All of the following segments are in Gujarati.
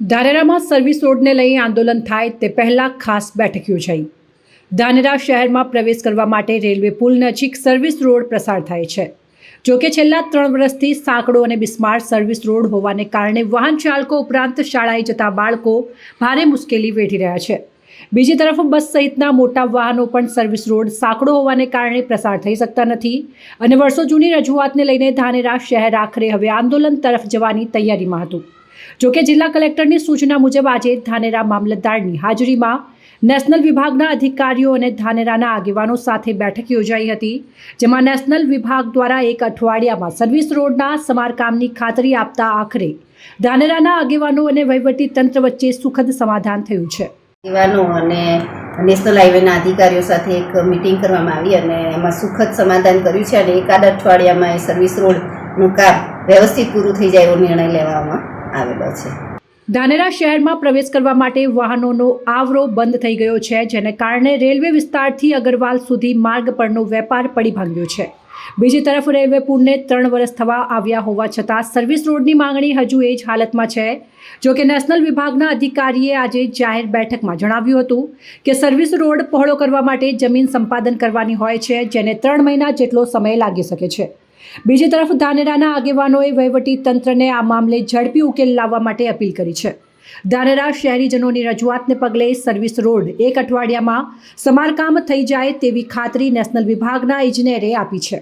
ધાનેરામાં સર્વિસ રોડને લઈ આંદોલન થાય તે પહેલાં ખાસ બેઠક યોજાઈ. ધાનેરા શહેરમાં પ્રવેશ કરવા માટે રેલવે પુલ નજીક સર્વિસ રોડ પ્રસાર થાય છે. જો કે છેલ્લા ત્રણ વર્ષથી સાંકડો અને બિસ્માર સર્વિસ રોડ હોવાને કારણે વાહન ચાલકો ઉપરાંત શાળાએ જતા બાળકો ભારે મુશ્કેલી વેઠી રહ્યા છે. બીજી તરફ બસ સહિતના મોટા વાહનો પણ સર્વિસ રોડ સાંકડો હોવાને કારણે પ્રસાર થઈ શકતા નથી અને વર્ષો જૂની રજૂઆતને લઈને ધાનેરા શહેર આખરે હવે આંદોલન તરફ જવાની તૈયારીમાં હતું. જોકે જિલ્લા કલેક્ટરની સૂચના મુજબ આજે ધાનેરા મામલતદારની હાજરીમાં નેશનલ વિભાગના અધિકારીઓ અને ધાનેરાના આગેવાનો સાથે બેઠક યોજાઈ હતી, જેમાં નેશનલ વિભાગ દ્વારા એક અઠવાડિયામાં સર્વિસ રોડના સમારકામની ખાતરી આપતા આખરે ધાનેરાના આગેવાનો અને વહીવટી તંત્ર વચ્ચે સુખદ સમાધાન થયું છે. આગેવાનો અને નેશનલ હાઈવેના અધિકારીઓ સાથે એક મિટિંગ કરવામાં આવી અને એમાં સુખદ સમાધાન કર્યું છે અને એકાદ અઠવાડિયામાં એ સર્વિસ રોડનું કામ વ્યવસ્થિત પૂરું થઈ જાય એવો નિર્ણય લેવામાં આવેલો છે. ધાનેરા શહેરમાં પ્રવેશ કરવા માટે વાહનોનો આવરો બંધ થઈ ગયો છે, જેને કારણે રેલવે વિસ્તારથી અગરવાલ સુધી માર્ગ પરનો વેપાર પડી ભાંગ્યો છે. બીજી તરફ રેલવે પુલને ત્રણ વર્ષ થવા આવ્યા હોવા છતાં સર્વિસ રોડની માંગણી હજુ એ જ હાલતમાં છે. જો કે નેશનલ વિભાગના અધિકારીએ આજે જાહેર બેઠકમાં જણાવ્યું હતું કે સર્વિસ રોડ પહોળો કરવા માટે જમીન સંપાદન કરવાની હોય છે, જેને ત્રણ મહિના જેટલો સમય લાગી શકે છે. બીજી તરફ ધાનેરાના આગેવાનોએ વહીવટી તંત્રને આ મામલે ઝડપી ઉકેલ લાવવા માટે અપીલ કરી છે. ધાનેરા શહેરીજનોની રજૂઆતને પગલે સર્વિસ રોડ એક અઠવાડિયામાં સમારકામ થઈ જાય તેવી ખાતરી નેશનલ વિભાગના ઇજનેરે આપી છે.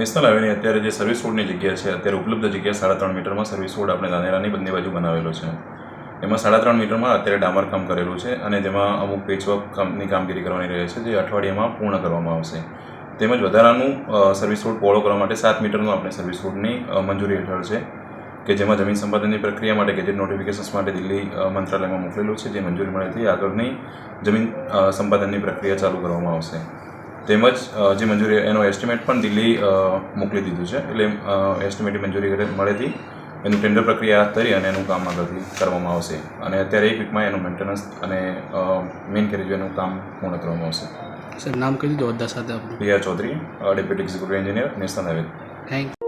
નેશનલ હાઈવેની અત્યારે જે સર્વિસ રોડની જગ્યા છે, અત્યારે ઉપલબ્ધ જગ્યા સાડા ત્રણ મીટરમાં સર્વિસ રોડ આપણે ધાનેરાની બંને બાજુ બનાવેલો છે. એમાં સાડા ત્રણ મીટરમાં અત્યારે ડામર કામ કરેલું છે અને તેમાં અમુક પેચવર્ક કામની કામગીરી કરવાની રહે છે, જે અઠવાડિયામાં પૂર્ણ કરવામાં આવશે. તેમજ વધારાનું સર્વિસ રોડ પહોળો કરવા માટે સાત મીટરનું આપણે સર્વિસ રોડની મંજૂરી હેઠળ છે, કે જેમાં જમીન સંપાદનની પ્રક્રિયા માટે ગેજેટ નોટિફિકેશન્સ માટે દિલ્હી મંત્રાલયમાં મોકલેલું છે, જે મંજૂરી મળેથી આગળની જમીન સંપાદનની પ્રક્રિયા ચાલુ કરવામાં આવશે. તેમજ જે મંજૂરી, એનો એસ્ટિમેટ પણ દિલ્હી મોકલી દીધું છે, એટલે એસ્ટિમેટની મંજૂરી મળેથી એનું ટેન્ડર પ્રક્રિયા હાથ ધરી અને એનું કામ આગળથી કરવામાં આવશે. અને અત્યારે એક વીકમાં એનું મેન્ટેનન્સ અને મેઇન એનું કામ પૂર્ણ કરવામાં આવશે. સર નામ કહી દીધું હોદ્દા સાથે આપણું P R Chaudhary deputy executive engineer national highway thank